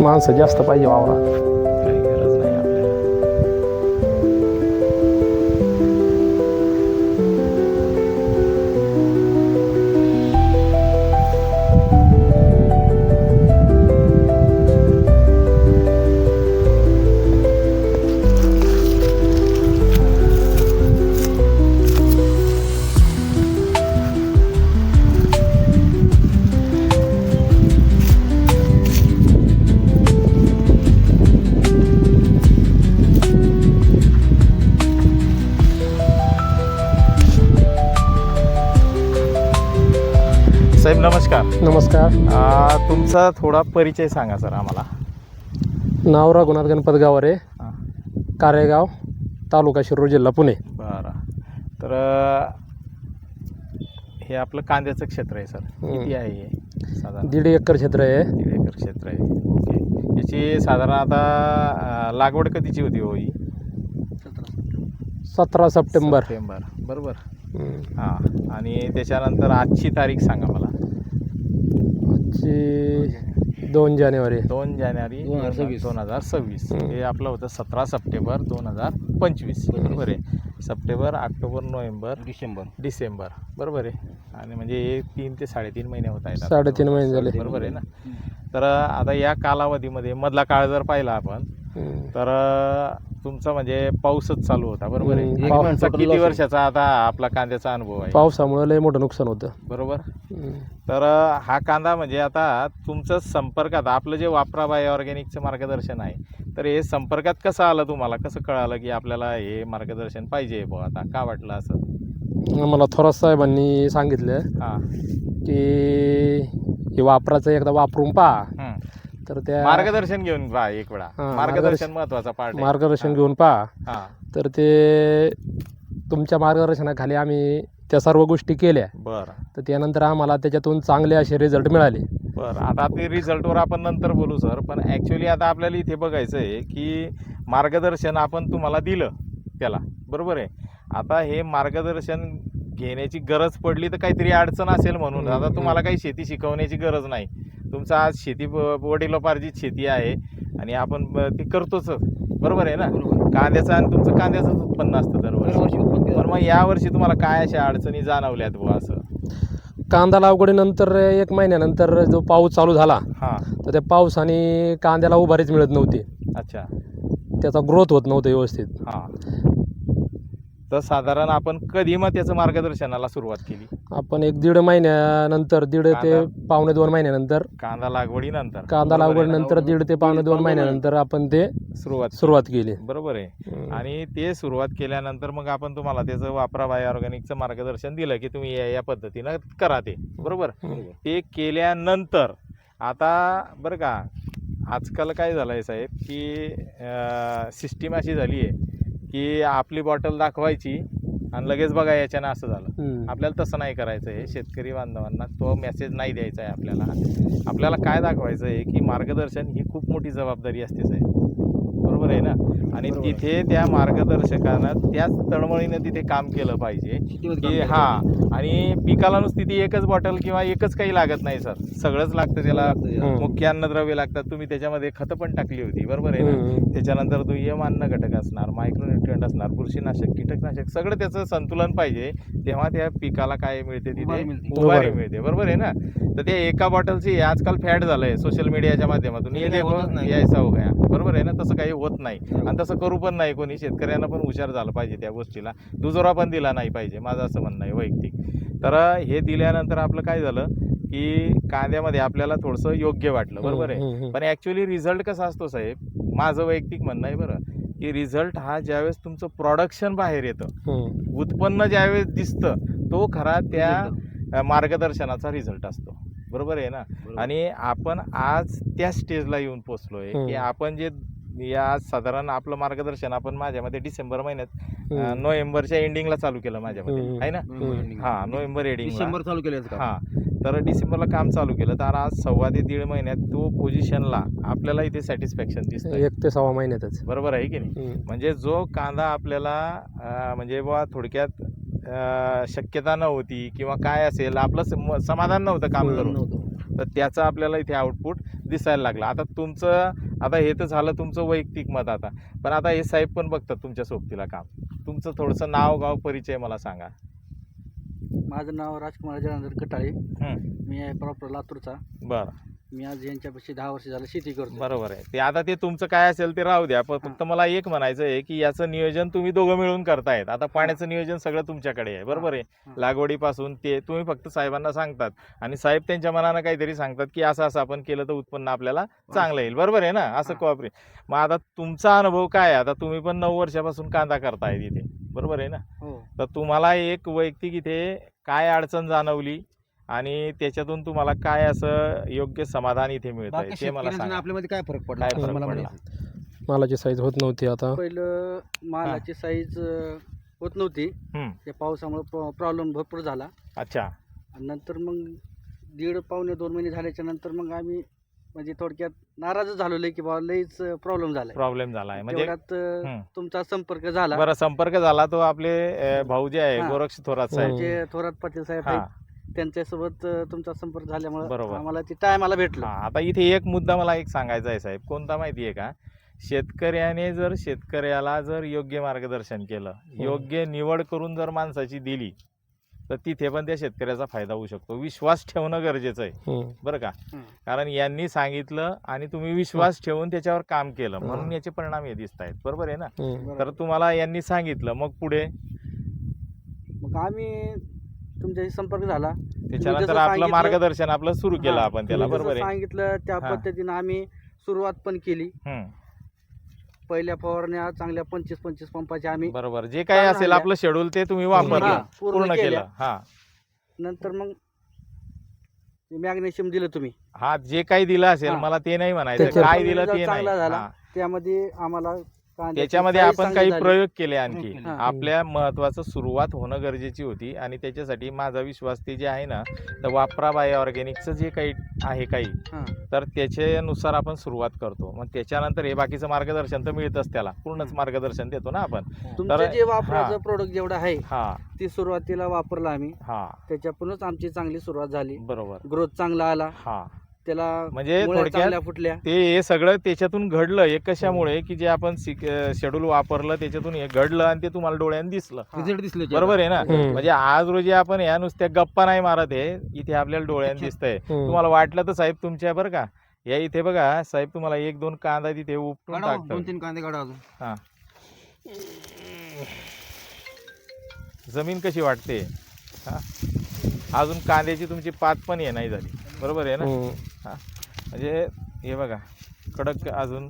माणसं जास्त पाहिजे वावरात नमस्कार तुमचा थोडा परिचय सांगा सर आम्हाला. नाव रघुनाथ गणपत गावरे. कारेगाव तालुका शिरूर जिल्हा पुणे. बरं. तर हे आपलं कांद्याचं क्षेत्र आहे सर. किती आहे हे साधारण? दीड एकर क्षेत्र आहे. दीड एकर क्षेत्र आहे. ओके. याची साधारण आता लागवड कधीची होती हो ही? सतरा सप्टेंबर. सप्टेंबर. बरोबर. हां. आणि त्याच्यानंतर आजची तारीख सांगा मला. आजची दोन जानेवारी. दोन जानेवारी. दोन हजार सव्वीस. दोन हजार सव्वीस. हे आपलं होतं सतरा सप्टेंबर दोन हजार पंचवीस. बरोबर आहे. September October November December. December. बरोबर आहे. आणि म्हणजे हे तीन ते साडेतीन महिने होत आहेत. साडेतीन महिने झाले. बरोबर आहे ना? तर आता या कालावधीमध्ये मधला काळ जर पाहिला आपण. तर तुमचा म्हणजे पाऊसच चालू होता बरोबर आहे? हम्म, आणि पाऊस- तुमचा total किती loss. वर्षाचा आता आपला कांद्याचा अनुभव आहे? पावसामुळे लय मोठं नुकसान होतं. बरोबर? हम्म. तर हा कांदा म्हणजे आता तुमचं संपर्कात आपलं जे वापरा बाय ऑर्गॅनिकचं मार्गदर्शन आहे तर हे संपर्कात कसं आलं तुम्हाला? कसं कळालं की आपल्याला हे मार्गदर्शन पाहिजे बुवा? आता का वाटलं असं? आम्हाला थोरात साहेबांनी सांगितलं हां. की हे वापराचं एकदा वापरून पहा. हं. तर त्या मार्गदर्शन घेऊन पहा एक वेळा. हां, मार्गदर्शन मार्गदर्शन- महत्त्वाचा पार्ट आहे. मार्गदर्शन घेऊन पहा. हां. तर ते तुमच्या मार्गदर्शनाखाली आम्ही त्या सर्व गोष्टी केल्या. बरं. तर त्यानंतर आम्हाला त्याच्यातून चांगले असे रिझल्ट मिळाले. बरं. आता ते रिझल्टवर आपण नंतर बोलू सर पण ॲक्च्युली आता आपल्याला इथे बघायचं आहे की मार्गदर्शन आपण तुम्हाला दिलं त्याला. बरोबर आहे? आता हे मार्गदर्शन घेण्याची गरज पडली तर काहीतरी अडचण असेल म्हणून. आता. तुम्हाला काही शेती शिकवण्याची गरज नाही. तुमचं आज शेती वडिलोपार्जित शेती आहे आणि आपण ती करतोच. बरोबर आहे ना? कांद्याचं आणि तुमचं कांद्याचंच उत्पन्न असतं दरवर्षी. पण मग यावर्षी तुम्हाला काय अशा अडचणी जाणवल्यात बुवा असं? कांदा लागवडीनंतर एक महिन्यानंतर जो पाऊस चालू झाला हां. तर त्या पावसाने कांद्याला उभारीच मिळत नव्हती. अच्छा. त्याचा ग्रोथ होत नव्हतं व्यवस्थित. हां. तर साधारण आपण कधी मग त्याचं मार्गदर्शनाला सुरुवात केली? आपण एक दीड महिन्यानंतर दीड ते कांदा- पावणे दोन महिन्यानंतर. कांदा लागवडीनंतर. कांदा बरोबर आहे. ना? लागवडीनंतर दीड ते पावणे दोन महिन्यानंतर आपण ते सुरुवात सुरुवात केली. बरोबर आहे. हम्म. आणि ते सुरुवात केल्यानंतर मग आपण तुम्हाला त्याचं वापरा बाय ऑर्गॅनिकचं मार्गदर्शन दिलं की तुम्ही या या पद्धतीनं करा ते. बरोबर? हम्म. ते केल्यानंतर आता बरं का आजकाल काय झालं आहे साहेब की सिस्टीम अशी झाली आहे की आपली बॉटल दाखवायची आणि लगेच बघा याच्यानं असं झालं. आपल्याला तसं नाही करायचं आहे शेतकरी बांधवांना तो मेसेज नाही द्यायचा आहे आपल्याला. आपल्याला काय दाखवायचं आहे की मार्गदर्शन ही खूप मोठी जबाबदारी असते साहेब. बरोबर आहे ना? आणि. तिथे त्या मार्गदर्शकानं त्याच तळमळीनं तिथे काम केलं पाहिजे. की हा आणि पिकाला नुसती ती एकच बॉटल किंवा एकच काही लागत नाही सर. सगळंच लागतं त्याला. मुख्य अन्नद्रव्य लागतात. तुम्ही त्याच्यामध्ये खतं पण टाकली होती बरोबर आहे ना. त्याच्यानंतर दुय्यम अन्न घटक असणार मायक्रोन्युट्रियंट असणार बुरशीनाशक कीटकनाशक सगळं त्याचं संतुलन पाहिजे. तेव्हा त्या पिकाला काय मिळते तिथे? उभारी मिळते. बरोबर आहे. ना? तर ते एका बॉटलची आजकाल फॅड झालंय सोशल मीडियाच्या माध्यमातून. हे. यायचा हो गया. बरोबर आहे ना? तसं काही होत नाही. आणि तसं करू पण नाही कोणी. शेतकऱ्यांना पण हुशार झालं पाहिजे त्या गोष्टीला. दुजोरा पण दिला नाही पाहिजे. माझं असं म्हणणं आहे वैयक्तिक. तर हे दिल्यानंतर आपलं काय झालं की कांद्यामध्ये आपल्याला थोडंसं योग्य वाटलं. बरोबर आहे? पण ॲक्च्युली रिझल्ट कसा असतो साहेब? माझं वैयक्तिक म्हणणं आहे बरं की रिझल्ट हा ज्यावेळेस तुमचं प्रोडक्शन बाहेर येतं. उत्पन्न ज्यावेळेस दिसतं तो खरा त्या मार्गदर्शनाचा रिझल्ट असतो. बरोबर आहे ना? आणि आपण आज त्या स्टेजला येऊन पोचलोय. की आपण जे या साधारण आपलं मार्गदर्शन आपण माझ्यामध्ये डिसेंबर महिन्यात अ. नोव्हेंबरच्या एंडिंगला चालू केलं माझ्यामध्ये हम्म. आहे ना हा नोव्हेंबर एंडिंग डिसेंबर चालू केलं का हा तर डिसेंबरला काम चालू केलं तर आज सव्वा ते दीड महिन्यात तो पोझिशनला आपल्याला इथे सॅटिस्फॅक्शन दिसतं एक ते सव्वा महिन्यातच बरोबर आहे की नाही हम्म. म्हणजे जो कांदा आपल्याला अं, म्हणजे बुवा थोडक्यात अं, शक्यता नव्हती किंवा काय असेल आपलं सम- समाधान नव्हतं काम करून नव्हतं. तर त्याचा आपल्याला इथे आउटपुट दिसायला लागला. आता तुमचं आता हे तर झालं तुमचं वैयक्तिक मत आता. पण आता हे साहेब पण बघतात तुमच्या सोबतीला काम. तुमचं थोडंसं नाव गाव परिचय मला सांगा. माझं नाव राजकुमार जनार्दन कटाळे. मी आहे प्रॉपर लातूरचा. बरं. मी आज यांच्यापाशी दहा वर्ष झालं शेती करतो बरोबर आहे. ते आता ते तुमचं काय असेल ते राहू द्या. पण फक्त मला एक म्हणायचं आहे की याचं नियोजन तुम्ही दोघं मिळून करतायत. आता पाण्याचं नियोजन सगळं तुमच्याकडे आहे. बरोबर आहे. लागवडीपासून ते तुम्ही फक्त साहेबांना सांगतात. आणि साहेब त्यांच्या मनानं काहीतरी सांगतात की असं असं आपण केलं तर उत्पन्न आपल्याला चांगलं येईल. बरोबर आहे ना? असं. कॉपरेट मग आता तुमचा अनुभव काय आता तुम्ही पण नऊ वर्षापासून कांदा करताय तिथे. बरोबर आहे ना? हो. तर तुम्हाला एक वैयक्तिक इथे काय अडचण जाणवली? आणि त्याच्यातून तुम्हाला काय असं योग्य समाधान इथे मिळत आहे ते मला सांगा. आपल्यामध्ये काय फरक पडला? काय असं फरक मला पडला? म्हणायचं. मालाची साईज होत नव्हती आता. पहिलं मालाची साईज होत नव्हती. हम्म. त्या पावसामुळे प्रॉब्लेम भरपूर झाला. अच्छा. आणि नंतर मग दीड पावणे दोन महिने झाल्याच्यानंतर मग आम्ही म्हणजे थोडक्यात नाराजच झालो लय की बाबा लईच प्रॉब्लेम झालाय. प्रॉब्लेम झालाय. म्हणजे तेवढ्यात अं, हम्म. तुमचा संपर्क झाला. बरं संपर्क झाला तो आपले अं, भाऊ जे आहे हा. गोरक्ष थोरात साहेब. जे थोरात पाटील साहेब हा. आहेत. त्यांच्यासोबत तुमचा संपर्क झाल्यामुळे बरोबर. आम्हाला ते टायमाला भेटलं. हा आता इथे एक मुद्दा मला एक सांगायचा आहे साहेब. कोणता माहिती आहे का? शेतकऱ्याने जर शेतकऱ्याला जर योग्य मार्गदर्शन केलं योग्य निवड करून जर माणसाची दिली तर तिथे पण त्या शेतकऱ्याचा फायदा होऊ शकतो. विश्वास ठेवणं गरजेचं आहे. हम्म. बरं का? हं. कारण यांनी सांगितलं आणि तुम्ही विश्वास ठेवून त्याच्यावर काम केलं. म्हणून हं. याचे परिणाम हे दिसत आहेत. बरोबर आहे ना? हम्म. तर तुम्हाला यांनी सांगितलं. मग पुढे? मग आम्ही तुमच्याशी संपर्क झाला त्याच्यानंतर जसं आपलं सांगितलं- मार्गदर्शन आपलं सुरू केलं हा, आपण त्याला तुम्ही बरोबर आहे सांगितलं त्या हा. पद्धतीनं आम्ही सुरुवात पण केली हं. पहिल्या फवारण्या चांगल्या पंचवीस पंचवीस पंपाच्या आम्ही बरोबर जे काही चांगलं असेल आहे. आपलं शेड्यूल ते तुम्ही हा, वापरलं पूर्ण पूर्ण केलं. हा नंतर मग मॅग्नेशियम दिलं तुम्ही हा जे काही दिलं असेल हा. मला ते नाही म्हणायचं काय दिलं ते नाही चांगला झाला. हा. त्यामध्ये आम्हाला त्याच्यामध्ये आपण काही. प्रयोग केले आणखी. हा. आपल्या महत्वाचं सुरुवात होणं गरजेची होती आणि त्याच्यासाठी माझा विश्वास ते जे आहे ना तर वापरा बाय ऑर्गॅनिकचं जे काही आहे काही हा. तर त्याच्यानुसार आपण सुरुवात करतो. मग त्याच्यानंतर हे बाकीचं मार्गदर्शन तर मिळतच त्याला. पूर्णच मार्गदर्शन देतो ना आपण. तुमचं तर- जे वापराचं प्रोडक्ट जेवढं आहे हा. ती सुरुवातीला वापरलं आम्ही. हा. त्याच्यातूनच आमची चांगली सुरुवात झाली. बरोबर. ग्रोथ चांगला आला. हा. त्याला म्हणजे मुळ्या थोडक्यात चांगल्या फुटल्या. ते हे सगळं त्याच्यातून घडलं हे कशामुळे? की जे आपण शेड्यूल वापरलं त्याच्यातून हे घडलं आणि ते तुम्हाला डोळ्याने दिसलं. हा. रिझल्ट दिसले बरोबर आहे ना. म्हणजे आज रोजी आपण या नुसत्या गप्पा नाही मारत आहे इथे आपल्याला डोळ्याने दिसतंय. तुम्हाला वाटलं तर साहेब तुमच्या बरं का? या इथे बघा साहेब तुम्हाला एक दोन कांदा तिथे उपटून काढा हो, दोन टाकतात. तीन कांदे काढा अजून. हा. जमीन कशी वाटते? हा? अजून कांद्याची तुमची पात पण हे नाही झाली. बरोबर आहे ना? हम्म. म्हणजे हे बघा कडक अजून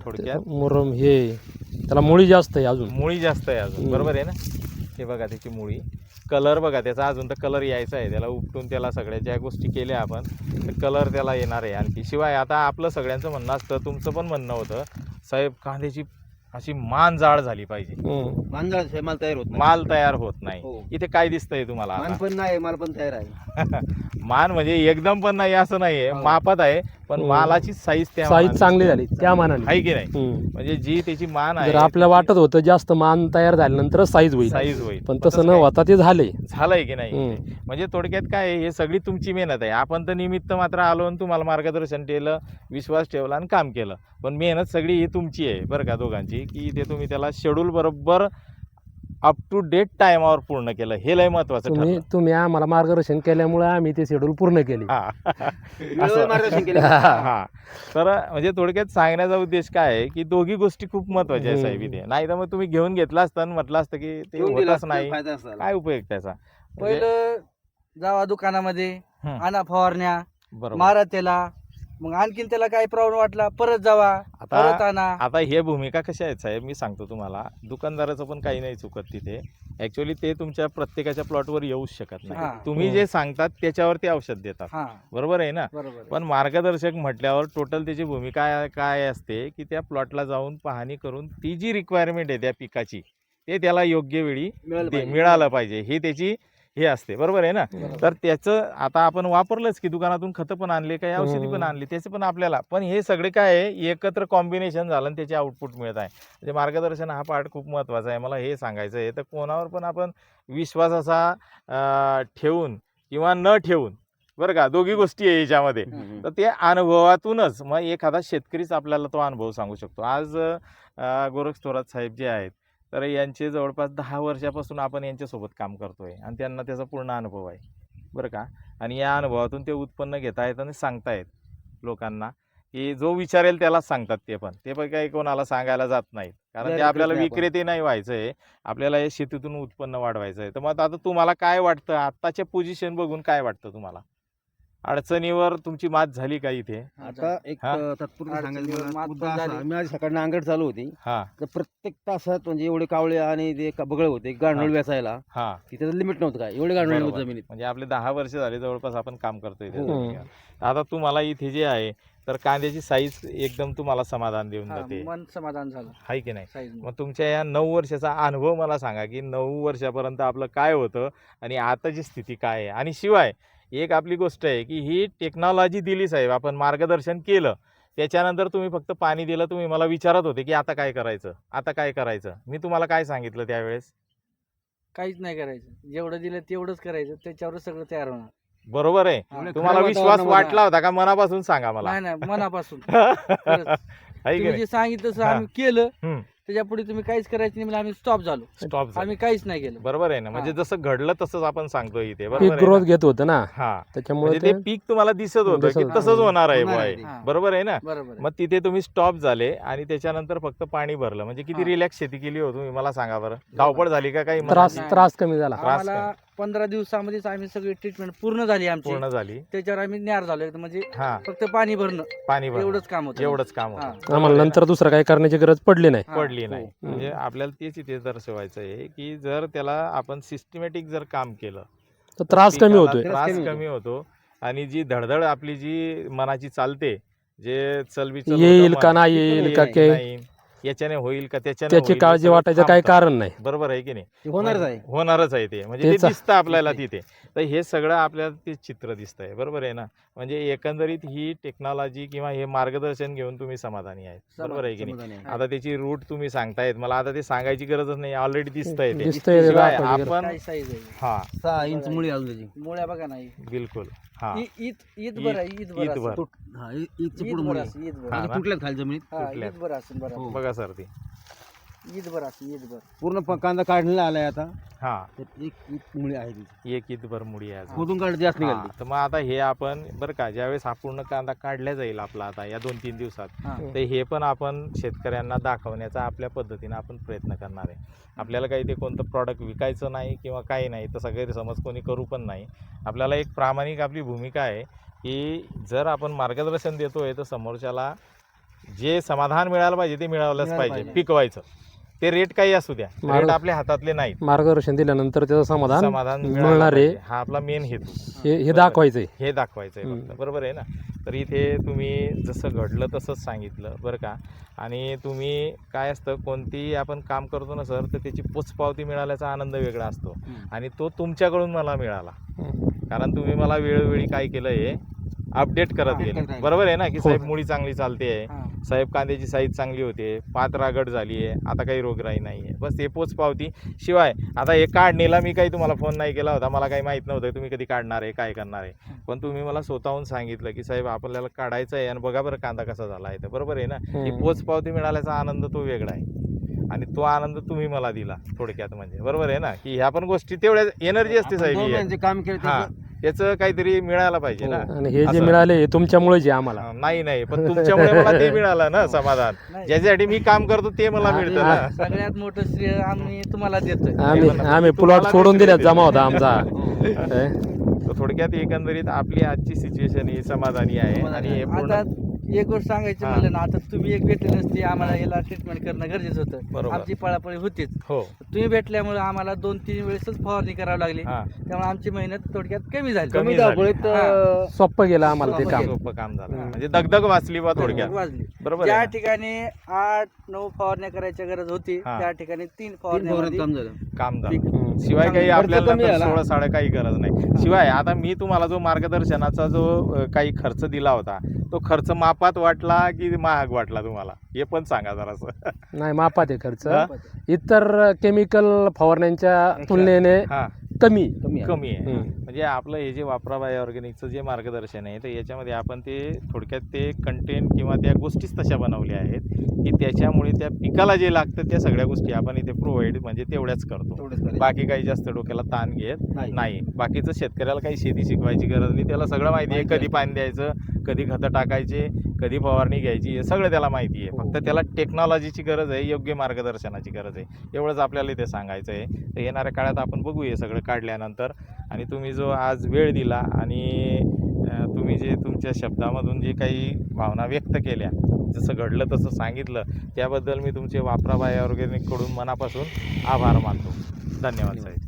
थोडक्यात. मुरम हे त्याला मुळी जास्त आहे अजून. मुळी जास्त आहे अजून. बरोबर आहे ना? हे बघा त्याची मुळी. कलर बघा त्याचा अजून तर कलर यायचा आहे. त्याला उपटून त्याला सगळ्या ज्या गोष्टी केल्या आपण तर कलर त्याला येणार आहे आणखी. शिवाय आता आपलं सगळ्यांचं म्हणणं असतं तुमचं पण म्हणणं होतं साहेब कांद्याची अशी मान जाड झाली पाहिजे हम्म. मांजळ माल तयार होत नाही माल तयार होत नाही हो. इथे काय दिसतंय तुम्हाला मान आता? पण नाही माल पण तयार आहे मान म्हणजे एकदम पण नाही असं नाहीये हो. मापात आहे पण हो. मालाची साईज त्या साईज चांगली झाली त्या मानाने. आहे की नाही. म्हणजे जी त्याची मान आहे जर आपल्याला वाटत होतं जास्त मान तयार झाल्यानंतर साईज होईल. साईज होईल. पण तसं न होता ते झाले. झालंय की नाही. म्हणजे थोडक्यात काय आहे, हे सगळी तुमची मेहनत आहे. आपण तर निमित्त मात्र आलो आणि तुम्हाला मार्गदर्शन केलं विश्वास ठेवला आणि काम केलं. पण मेहनत सगळी ही तुमची आहे बरं का दोघांची? की ते तुम्ही त्याला शेड्यूल बरोबर अप टू डेट टायमावर पूर्ण केलं. हे लय महत्वाचं तुम्ही ठरलं. तुम्ही आम्हाला मार्गदर्शन केल्यामुळे आम्ही ते शेड्यूल पूर्ण केले. हा. असं. मार्गदर्शन केलं. हा. तर म्हणजे थोडक्यात सांगण्याचा उद्देश काय आहे की दोघी गोष्टी खूप महत्त्वाच्या आहे साहेब. इथे. नाही तर मग तुम्ही घेऊन घेतला असता आणि म्हटलं असतं की ते दिलं होतच असतं, नाही. फायदा असता काय उपयोग त्याचा? म्हणजे- पहिलं जावा दुकानामध्ये हं. आणा फवारण्या बरोबर. मारा त्याला मग आणखीन त्याला काही प्रॉब्लेम वाटला? परत जावा परत आता आणा. आता हे भूमिका कशा आहेत साहेब? मी सांगतो तुम्हाला. दुकानदाराचं पण काही नाही चुकत तिथे. ऍक्च्युअली ते तुमच्या प्रत्येकाच्या प्लॉटवर येऊच शकत हा. नाही तुम्ही. जे सांगतात त्याच्यावर ते औषध देतात. हा. बरोबर आहे ना? बरोबर आहे. पण मार्गदर्शक म्हटल्यावर टोटल त्याची भूमिका काय असते की त्या प्लॉटला जाऊन पाहणी करून ती जी रिक्वायरमेंट आहे त्या पिकाची ते त्याला योग्य वेळी मिळालं दे- पाहिजे. मिळालं पाहिजे. ही त्याची हे असते. बरोबर आहे ना. तर त्याचं आता आपण वापरलंच की दुकानातून खतं पण आणले काही औषधी पण. आणली त्याचे पण आपल्याला. पण हे सगळे काय आहे एकत्र कॉम्बिनेशन झालं आणि त्याचे आउटपुट मिळत आहे. म्हणजे मार्गदर्शन हा पार्ट खूप महत्त्वाचा आहे. मला हे सांगायचं आहे तर कोणावर पण आपण विश्वास असा ठेवून किंवा न ठेवून बरं का दोघी गोष्टी आहे याच्यामध्ये. तर ते अनुभवातूनच मग एखादा शेतकरीच आपल्याला तो अनुभव सांगू शकतो. आज गोरख थोरात साहेब जे आहेत तर यांचे जवळपास दहा वर्षापासून आपण यांच्यासोबत काम करतोय आणि त्यांना त्याचा पूर्ण अनुभव आहे. बरं का? आणि या अनुभवातून ते उत्पन्न घेतायत आणि सांगतायत लोकांना की जो विचारेल त्यालाच सांगतात ते पण. ते पण काही कोणाला सांगायला जात नाहीत. कारण ते आपल्याला विक्रेते नाही व्हायचं आहे आपल्याला हे शेतीतून उत्पन्न वाढवायचं आहे तर मग आता तुम्हाला काय वाटतं? आत्ताचे पोझिशन बघून काय वाटतं तुम्हाला? अडचणीवर तुमची मात झाली का इथे? आता एक हा? तात्पुरतं अडचणीवर सांगायचं मला मुद्दा असा. आम्ही आज सकाळी नांगरट चालू होती. हा. तर प्रत्येक तासात म्हणजे एवढे कावळे आणि ते का- बगळे होते गांडोळ हा. वेचायला हा. तिथे लिमिट नव्हतं काय. एवढे गांडोळ बरोबर. होते जमिनीत. म्हणजे आपले दहा वर्ष झाले जवळपास आपण काम करतोय हो. आता तुम्हाला इथे जे आहे तर कांद्याची साईज एकदम तुम्हाला समाधान देऊन हा, जाते. मन समाधान झालं. आहे की नाही? साईज मग तुमच्या या नऊ वर्षाचा अनुभव मला सांगा की नऊ वर्षापर्यंत आपलं काय होतं आणि आताची स्थिती काय आहे? आणि शिवाय एक आपली गोष्ट आहे की ही टेक्नॉलॉजी दिली साहेब आपण मार्गदर्शन केलं त्याच्यानंतर तुम्ही फक्त पाणी दिलं तुम्ही मला विचारत होते की आता काय करायचं आता काय करायचं? मी तुम्हाला काय सांगितलं त्यावेळेस? काहीच नाही करायचं. जेवढं दिलं तेवढंच करायचं. त्याच्यावरच सगळं तयार होणार. बरोबर आहे. तुम्हाला विश्वास वाटला होता का मनापासून सांगा मला? नाही नाही मनापासून. आहे की तुम्ही नाही? जे सांगितलं तसं. आम्ही केलं. हम्म. त्याच्या पुढे तुम्ही काहीच करायचं नाही म्हणजे आम्ही स्टॉप झालो स्टॉप आम्ही काहीच नाही केलं बरोबर आहे ना म्हणजे. जसं घडलं तसंच आपण सांगतोय इथे पीक बरोबर आहे ग्रोथ ना? घेत होतं ना हा त्याच्यामुळे म्हणजे ते पीक तुम्हाला दिसत होतं दिसत की होतं. तसंच होणार आहे होणार बुवा आहे हे. ते. हा. बरोबर आहे ना बरोबर आहे. मग तिथे तुम्ही स्टॉप झाले आणि त्याच्यानंतर फक्त पाणी भरलं म्हणजे किती हा. रिलॅक्स शेती केली हो तुम्ही मला सांगा बरं धावपळ झाली का काही त्रास कमी झाला आम्हाला पंधरा दिवसामध्येच आम्ही सगळी ट्रीटमेंट पूर्ण झाली आमची. पूर्ण झाली. त्याच्यावर आम्ही न्यार झालो एकदम म्हणजे हा. फक्त पाणी भरणं. पाणी भरलं एवढंच काम होतं. एवढंच काम हा. होतं आम्हाला नंतर दुसरं काही करण्याची गरज पडली नाही. हा. पडली नाही. हो. म्हणजे आपल्याला तेच इथे दर्शवायचं आहे की जर त्याला आपण सिस्टमॅटिक जर काम केलं तर त्रास कमी पिकाला होतोय. त्रास कमी होतो. कमी होतो. आणि जी धडधड आपली जी मनाची चालते जे चलबी येईल का नाही येईल का के नाही. याच्याने होईल का त्याच्याने त्याची होईल, काळजी वाटायचं काही थांबतं. कारण नाही. बरोबर आहे की नाही? ते होणारच आहे. होणारच आहे ते. म्हणजे ते तेच- दिसतं आपल्याला तिथे. तर हे सगळं आपल्याला ते चित्र दिसतंय. बरोबर आहे ना? म्हणजे एकंदरीत ही टेक्नॉलॉजी किंवा हे मार्गदर्शन घेऊन तुम्ही समाधानी आहेत. बरोबर आहे की नाही? समाधानी आहे. आता त्याची रूट तुम्ही सांगतायत. मला आता ते सांगायची गरजच नाही. ऑलरेडी दिसतंय ते. दिसतंय ते शिवाय. आपण काय साईज आहे? हा. सहा इंच मुळी त्याची मुळ्या बघा नाही बिलकुल. हा. ईद ईद बरं आहे ईद बरं ईदभर. हा इ- ईद पुढं बरं मुळी ईद बरं. खाली जमिनीत हा. ईद बरं असं बरं. हो. बघा सर ती ईद बरं असं ईद बरं पूर्ण प- कांदा काढलेला आलाय आता. हा. तर एक एक मुळी आहे तिची. एक ईदभर मुडी आहे अजून. खोदून काढली जास्त हा, निघाली तर मग आता हे आपण बरं का ज्यावेळेस हा पूर्ण कांदा काढला जाईल आपला आता या दोन तीन दिवसात हा. तर हे पण आपण शेतकऱ्यांना दाखवण्याचा आपल्या पद्धतीनं आपण प्रयत्न करणार आहे. आपल्याला काही ते कोणतं प्रॉडक्ट विकायचं नाही किंवा काही नाही तसा गैरसमज कोणी करू पण नाही. आपल्याला एक प्रामाणिक आपली भूमिका आहे की जर आपण मार्गदर्शन देतोय तर समोरच्याला जे समाधान मिळालं पाहिजे ते मिळालंच मिळालं पाहिजे पाहिजे. पिकवायचं. ते रेट काही असू द्या. मार्ग- रेट आपल्या हातातले नाहीत. मार्गदर्शन दिल्यानंतर त्याचं समाधान समाधान मिळणार मिळणार आहे. हा आपला मेन हेतू. हे हे बरोबर. दाखवायचंय. हे दाखवायचं आहे फक्त. बरोबर आहे ना? तर इथे तुम्ही जसं घडलं तसंच सांगितलं बरं का? आणि तुम्ही काय असतं कोणतीही आपण काम करतो ना सर तर त्याची पोचपावती मिळाल्याचा आनंद वेगळा असतो. हम्म. आणि तो तुमच्याकडून मला मिळाला. कारण तुम्ही मला वेळोवेळी काय केलं हे अपडेट करत हा, गेले. बरोबर आहे ना की हो. साहेब मुळी चांगली चालते आहे हा. साहेब कांद्याची साईज चांगली होते पात रागड झाली आहे आता काही रोगराई नाही आहे. बस हे पोच पावती. शिवाय आता हे काढणीला मी काही तुम्हाला फोन नाही केला होता मला काही माहीत नव्हतं तुम्ही कधी काढणार आहे काय करणार आहे. पण तुम्ही मला स्वतःहून सांगितलं की साहेब आपल्याला काढायचं आहे आणि बघा बरं कांदा कसा झाला आहे तर बरोबर आहे ना? ही. पोच पावती मिळाल्याचा आनंद तो वेगळा आहे. आणि तो आनंद तुम्ही मला दिला थोडक्यात म्हणजे. बरोबर आहे ना? की ह्या पण गोष्टी तेवढ्या एनर्जी असते साहेब महिन्याचे काम केलं त्याचं याचं काहीतरी मिळायला पाहिजे ना. आणि हे जे असं. मिळाले हे तुमच्यामुळेच आहे आम्हाला. हा, नाही नाही पण तुमच्यामुळे मला ते मिळालं ना समाधान. नाही ज्याच्यासाठी मी काम करतो ते मला मिळतं ना. सगळ्यात मोठं श्रेय आम्ही तुम्हाला देतोय. आम्ही आम्ही तुम्हाला प्लॉट सोडून दिल्यात ते. जमा होता आमचा. हो. काय? तर थोडक्यात एकंदरीत आपली आजची सिच्युएशन ही समाधानी आहे. आणि हे आता एक गोष्ट सांगायची हा. म्हणलं ना आता तुम्ही एक भेटले नसते आम्हाला याला ट्रीटमेंट करणं गरजेचं होतं बरोबर. आमची पळापळी होतीच हो तुम्ही भेटल्यामुळे आम्हाला दोन तीन वेळेसच फवारणी करावी लागली हा त्यामुळे आमची मेहनत थोडक्यात कमी झाली कमी. धावपळीत हा. अं, सोपं गेलं आम्हाला ते काम. सोपं काम झालं. म्हणजे दगदग वाचली बा थोडक्यात वाजली बरोबर ज्या आहे ना? ठिकाणी आठ नऊ फवारण्या करायची गरज होती हा. त्या ठिकाणी तीन तीन फवारण्यात फवारण्या काम झालं काम झालं हम्म. शिवाय काही खर्च आपल्याला कमी नंतर झाला. सोळा साडे काही गरज नाही शिवाय आता मी तुम्हाला जो मार्गदर्शनाचा जो अ, काही खर्च दिला होता तो खर्च मापात वाटला की महाग वाटला तुम्हाला? हे पण सांगा जरासं. नाही मापात आहे खर्च? इतर केमिकल फवारण्यांच्या तुलनेने हा. कमी. कमी आहे. कमी आहे. हम्म. म्हणजे आपलं हे जे वापराबाय ऑर्गॅनिकचं जे मार्गदर्शन आहे तर याच्यामध्ये आपण ते थोडक्यात ते कंटेंट किंवा त्या गोष्टीच तशा बनवल्या आहेत की त्याच्यामुळे त्या पिकाला जे लागतं त्या सगळ्या गोष्टी आपण इथे प्रोव्हाइड म्हणजे तेवढ्याच करतो. तेवढंच करायचं. बाकी काही जास्त डोक्याला ताण घेत नाही. नाही. बाकीचं शेतकऱ्याला काही शेती शिकवायची गरज नाही त्याला सगळं माहिती आहे. माहिती कधी पाणी द्यायचं कधी खतं टाकायचे कधी फवारणी घ्यायची हे सगळं त्याला माहिती आहे. हो. फक्त त्याला टेक्नॉलॉजीची गरज आहे योग्य मार्गदर्शनाची गरज आहे. एवढंच आपल्याला इथे सांगायचं आहे. तर येणाऱ्या काळात आपण बघू हे सगळं काढल्यानंतर. आणि तुम्ही जो आज वेळ दिला आणि तुम्ही जे तुमच्या शब्दामधून जे काही भावना व्यक्त केल्या जसं घडलं तसं सांगितलं त्याबद्दल मी तुमचे वापरा बाय ऑर्गॅनिककडून मनापासून आभार मानतो. धन्यवाद साहेब.